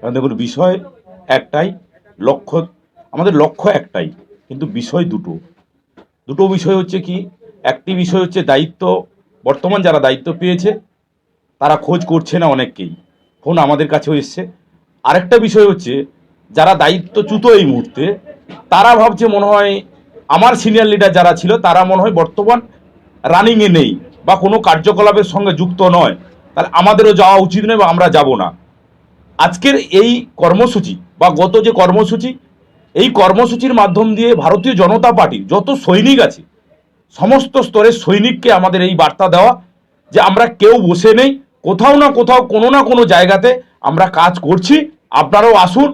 কারণ দেখুন, বিষয় একটাই, লক্ষ্য, আমাদের লক্ষ্য একটাই, কিন্তু বিষয় দুটো। দুটো বিষয় হচ্ছে কি, একটি বিষয় হচ্ছে দায়িত্ব, বর্তমান যারা দায়িত্ব পেয়েছে, তারা খোঁজ করছে না অনেককেই। ফোন আমাদের কাছেও এসছে। আরেকটা বিষয় হচ্ছে, যারা দায়িত্বচ্যুত এই মুহূর্তে, তারা ভাবছে মনে হয় আমার সিনিয়র লিডার যারা ছিল, তারা মনে হয় বর্তমান রানিংয়ে নেই, বা কোনো কার্যকলাপের সঙ্গে যুক্ত নয়। তাহলে আমাদেরও যাওয়া উচিত নয় বা আমরা যাব না। আজকের এই কর্মসূচি বা গত যে কর্মসূচি, এই কর্মসূচির মাধ্যম দিয়ে ভারতীয় জনতা পার্টির যত সৈনিক আছে, সমস্ত স্তরের সৈনিককে আমাদের এই বার্তা দেওয়া যে আমরা কেউ বসে নেই, কোথাও না কোথাও কোনো না কোনো জায়গাতে আমরা কাজ করছি। আপনারাও আসুন,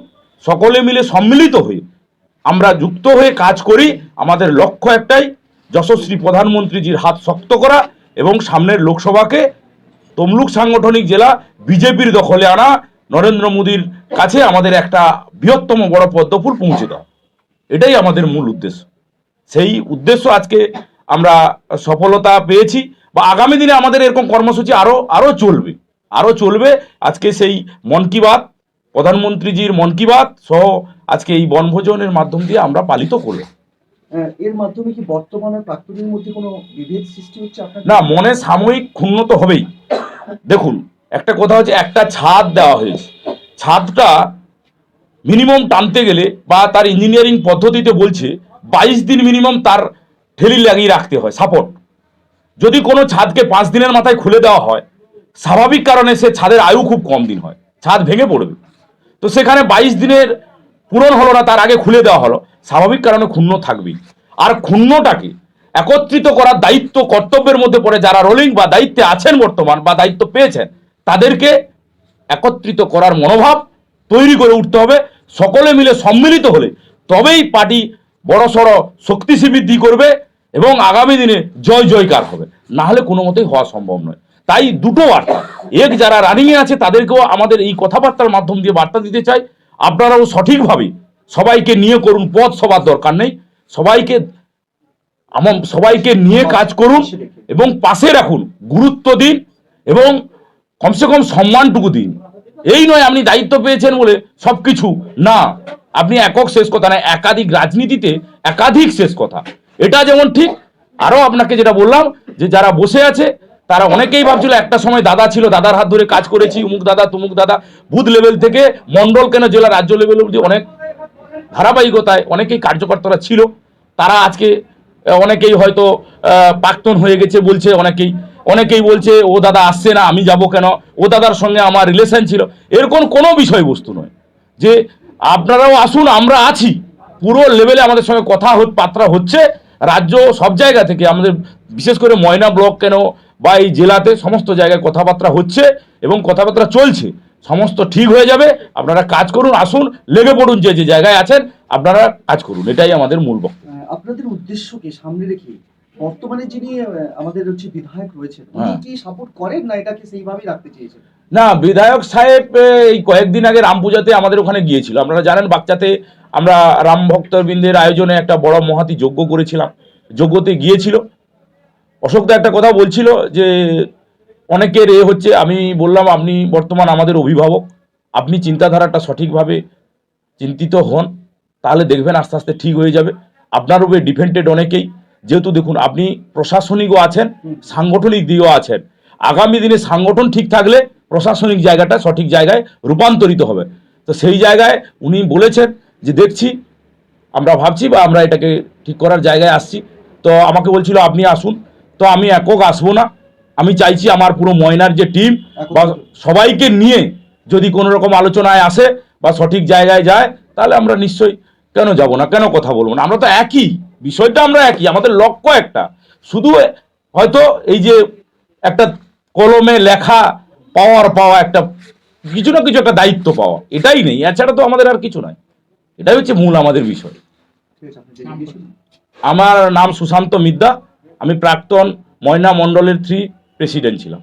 সকলে মিলে সম্মিলিত হয়ে আমরা যুক্ত হয়ে কাজ করি। আমাদের লক্ষ্য একটাই, যশস্বী প্রধানমন্ত্রীজির হাত শক্ত করা এবং সামনের লোকসভাকে তমলুক সাংগঠনিক জেলা বিজেপির দখলে আনা। নরেন্দ্র মোদীর কাছে আমাদের একটা বৃহত্তম বড় পদ্মফুল পৌঁছে দেওয়া এটাই আমাদের মূল উদ্দেশ্য। সেই উদ্দেশ্য আজকে আমরা সফলতা পেয়েছি বা আগামী দিনে আমাদের এরকম কর্মসূচি আরও আরও চলবে আরও চলবে। আজকে সেই মন কি বাত প্রধানমন্ত্রীজির মন কি বাত সহ আজকে এই বনভোজনের মাধ্যম দিয়ে আমরা পালিত করব এর মাধ্যমে কি বর্তমান প্রাক্তনের মধ্যে কোনো বিভেদ সৃষ্টি হচ্ছে না মনে সাময়িক ক্ষুণ্ণ তো হবেই। দেখুন একটা কথা হচ্ছে, একটা ছাদ দেওয়া হয়েছে। ছাদটা মিনিমাম টানতে গেলে বা তার ইঞ্জিনিয়ারিং পদ্ধতিতে বলছে, বাইশ দিন মিনিমাম তার ঠেলি লাগিয়ে রাখতে হয় সাপোর্ট যদি কোনো ছাদকে পাঁচ দিনের মাথায় খুলে দেওয়া হয়, স্বাভাবিক কারণে সে ছাদের আয়ু খুব কম দিন হয়, ছাদ ভেঙে পড়বে। তো সেখানে বাইশ দিনের পূরণ হলো না, তার আগে খুলে দেওয়া হলো, স্বাভাবিক কারণে ক্ষুণ্ণ থাকবেই। আর ক্ষুণ্ণটাকে একত্রিত করার দায়িত্ব কর্তব্যের মধ্যে পড়ে যারা রোলিং বা দায়িত্বে আছেন বর্তমান বা দায়িত্ব পেয়েছেন তাদেরকে একত্রিত করার মনোভাব তৈরি করে উঠতে হবে, সকলে মিলে সম্মিলিত হলে তবেই পার্টি বড়সড় শক্তি বৃদ্ধি করবে এবং আগামী দিনে জয় জয়কার হবে। না হলে কোনো মতেই হওয়া সম্ভব নয়। তাই দুটো বার্তা। এক, যারা রানিংয়ে আছে, তাদেরকেও আমাদের এই কথাবার্তার মাধ্যম দিয়ে বার্তা দিতে চাই। আপনারাও সঠিকভাবে সবাইকে নিয়ে করুন, পথ সবার দরকার নেই। সবাইকে আমার সবাইকে নিয়ে কাজ করুন এবং পাশে রাখুন। গুরুত্ব দিন এবং কমসে কম সম্মানটুকু দিন। এই নয় আপনি দায়িত্ব পেয়েছেন বলে সব কিছু না, আপনি একক শেষ কথা না, একাধিক রাজনীতিতে একাধিক শেষ কথা। এটা যেমন ঠিক, আরও আপনাকে যেটা বললাম যে যারা বসে আছে, তারা অনেকেই ভাবছিল একটা সময় দাদা ছিল, দাদার হাত ধরে কাজ করেছি, উমুক দাদা, তুমুক দাদা। বুথ লেভেল থেকে মন্ডল কেন জেলা, রাজ্য লেভেল অবধি অনেক ধারাবাহিকতায় অনেকেই কার্যকর্তারা ছিল। তারা আজকে অনেকেই হয়তো প্রাক্তন হয়ে গেছে বলছে, অনেকেই অনেকেই বলছে, ও দাদা আসছে না, আমি যাব কেন? ও দাদার সঙ্গে আমার রিলেশন ছিল। এরকম কোনো বিষয়বস্তু নয়। যে আপনারাও আসুন, আমরা আছি। পুরো লেভেলে আমাদের সঙ্গে কথা পাত্রা হচ্ছে। রাজ্য সব জায়গা থেকে আমাদের, বিশেষ করে ময়না ব্লক কেন বা এই জেলাতে সমস্ত জায়গায় কথাবার্তা হচ্ছে এবং কথাবার্তা চলছে। সমস্ত ঠিক হয়ে যাবে। আপনারা কাজ করুন, আসুন, লেগে পড়ুন যে যে জায়গায় আছেন, আপনারা কাজ করুন। এটাই আমাদের মূল বক্তব্য। আপনাদের উদ্দেশ্যকে সামনে রেখে বর্তমানে যিনি আমাদের হচ্ছে বিধায়ক রয়েছেন উনি হ্যাঁ। কি সাপোর্ট করেন না এটাকে সেইভাবেই রাখতে চেয়েছেন? না বিধায়ক সাহেব এই কয়েকদিন আগে রাম পূজাতে আমাদের ওখানে গিয়েছিল। আপনারা জানেন বাচ্চাতে আমরা রাম ভক্তবৃন্দের আয়োজনে একটা বড় মহাতি যজ্ঞ করেছিলাম। যজ্ঞতে গিয়েছিল। অশোকদা একটা কথা বলছিল যে অনেকের এ হচ্ছে আমি বললাম আপনি বর্তমান আমাদের অভিভাবক আপনি চিন্তাধারাটা সঠিকভাবে চিন্তিত হন তাহলে দেখবেন আস্তে আস্তে ঠিক হয়ে যাবে। আপনার উপরে ডিপেন্ডেড অনেকেই। যেহেতু দেখুন আপনি প্রশাসনিকও আছেন সাংগঠনিক দিকেও আছেন। আগামী দিনে সাংগঠন ঠিক থাকলে প্রশাসনিক জায়গাটা সঠিক জায়গায় রূপান্তরিত হবে। তো সেই জায়গায় উনি বলেছেন যে দেখছি আমরা ভাবছি বা আমরা এটাকে ঠিক করার জায়গায় আসছি। তো আমাকে বলছিল আপনি আসুন। তো আমি একক আসব না। আমি চাইছি আমার পুরো ময়নার যে টিম বা সবাইকে নিয়ে যদি কোনো রকম আলোচনায় আসে বা সঠিক জায়গায় যায় তাহলে আমরা নিশ্চয়ই কেন যাব না, কেন কথা বলব না? আমরা তো একই, বিষয়টা আমরা একই, আমাদের লক্ষ্য একটা। শুধু হয়তো এই যে একটা কলমে লেখা পাওয়ার পাওয়া একটা, কিছু না কিছু একটা দায়িত্ব পাওয়া, এটাই নেই, এছাড়া তো আমাদের আর কিছু নয় এটাই হচ্ছে মূল আমাদের বিষয়। আমার নাম সুশান্ত মিদ্যা, আমি প্রাক্তন ময়না মণ্ডলের থ্রি প্রেসিডেন্ট ছিলাম।